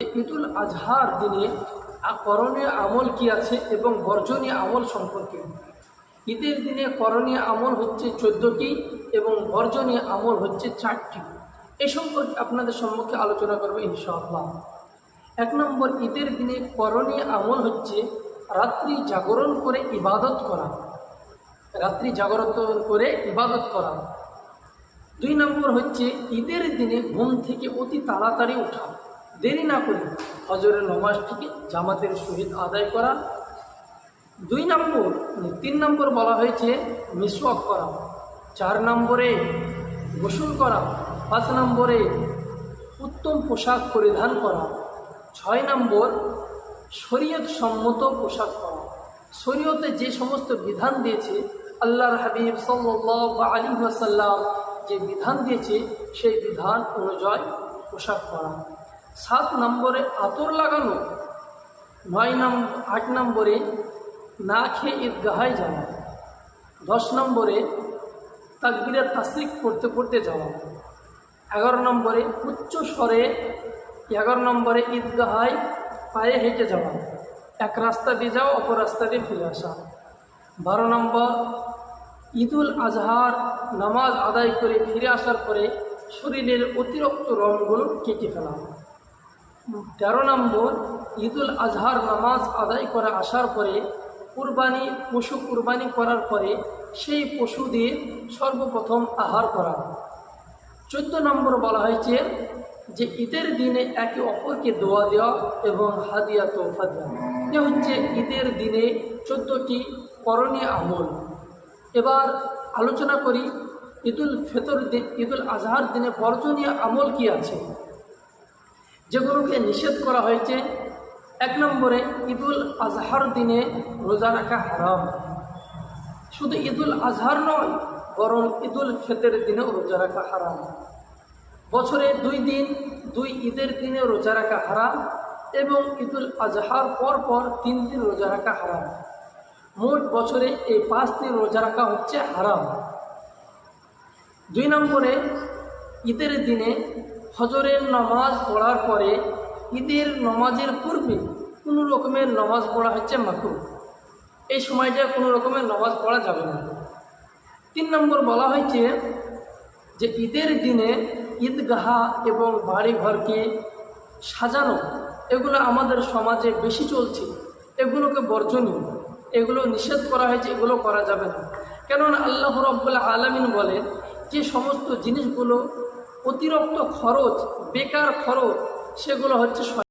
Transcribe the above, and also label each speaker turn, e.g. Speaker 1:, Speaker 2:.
Speaker 1: ঈদুল আজহার দিনে করণীয় আমল কি আছে এবং বর্জনীয় আমল সম্পর্কে? ঈদের দিনে করণীয় আমল হচ্ছে চোদ্দোটি এবং বর্জনীয় আমল হচ্ছে চারটি। এই সম্পর্কে আপনাদের সম্মুখে আলোচনা করব ইনশাআল্লাহ। এক নম্বর, ঈদের দিনে করণীয় আমল হচ্ছে রাত্রি জাগরণ করে ইবাদত করা। রাত্রি জাগরণ করে ইবাদত করা। দুই নম্বর হচ্ছে ঈদের দিনে ঘুম থেকে অতি তাড়াতাড়ি ওঠা। দেরি না করে হজরের নমাজটিকে জামাতের সহিত আদায় করা। দুই নম্বর মানে তিন নম্বর বলা হয়েছে মিসওয়াক করা। চার নম্বরে গোসল করা। পাঁচ নম্বরে উত্তম পোশাক পরিধান করা। ছয় নম্বর শরীয়ত সম্মত পোশাক পরা। শরীয়তে যে সমস্ত বিধান দিয়েছে আল্লাহর হাবিব সাল্লাহ আলী ওয়াসাল্লাম যে বিধান দিয়েছে সেই বিধান অনুযায়ী পোশাক পরা। সাত নম্বরে আতর লাগানো নয় নম্বর আট নম্বরে না খেয়ে ঈদগাহায় যাওয়া, দশ নম্বরে তাকবিরের তাসরিক করতে করতে যাওয়া, এগারো নম্বরে উচ্চ স্বরে এগারো নম্বরে ঈদগাহায় পায়ে হেঁটে যাওয়া, এক রাস্তা দিয়ে যাওয়া, অপর রাস্তা দিয়ে ফিরে আসা, বারো নম্বর ঈদুল আজহার নামাজ আদায় করে ফিরে আসার পরে শরীরের অতিরিক্ত রঙগুলো কেটে ফেলা। তেরো নম্বর, ঈদুল আজহার নামাজ আদায় করে আসার পরে, কুরবানি, পশু কুরবানি করার পরে সেই পশু দিয়ে সর্বপ্রথম আহার করা। চোদ্দ নম্বর বলা হয়েছে যে, ঈদের দিনে একে অপরকে দোয়া দেওয়া এবং হাদিয়া তোফা দেওয়া। এ হচ্ছে ঈদের দিনে চোদ্দটি করণীয় আমল। এবার আলোচনা করি, ঈদুল ফেতর ঈদুল আজহার দিনে বর্জনীয় আমল কি আছে? যেগুলোকে নিষেধ করা হয়েছে, এক নম্বরে ঈদুল আজহার দিনে রোজা রাখা হারাম। শুধু ঈদুল আজহার নয়, বরং ঈদুল ফেতের দিনেও রোজা রাখা হারাম। বছরে দুই দিন, দুই ঈদের দিনে রোজা রাখা হারাম এবং ঈদুল আজহার পর পর তিন দিন রোজা রাখা হারাম। মোট বছরে এই পাঁচ দিন রোজা রাখা হচ্ছে হারাম। দুই নম্বরে ঈদের দিনে ফজরের নামাজ পড়ার পরে ঈদের নামাজের পূর্বে কোনো রকমের নামাজ পড়া হচ্ছে মাকু এই সময়টা কোনো রকমের নামাজ পড়া যাবে না। তিন নম্বর বলা হয়েছে যে ঈদের দিনে ঈদগাহা এবং বাড়িঘরকে সাজানো, এগুলো আমাদের সমাজে বেশি চলছে। এগুলোকে বর্জনীয়। এগুলো নিষেধ করা হয়েছে, এগুলো করা যাবে না। কেননা আল্লাহ রব্বুল্লাহ আলমিন বলেন, যে সমস্ত জিনিসগুলো অতিরিক্ত খরচ বেকার খরচ সেগুলো হচ্ছে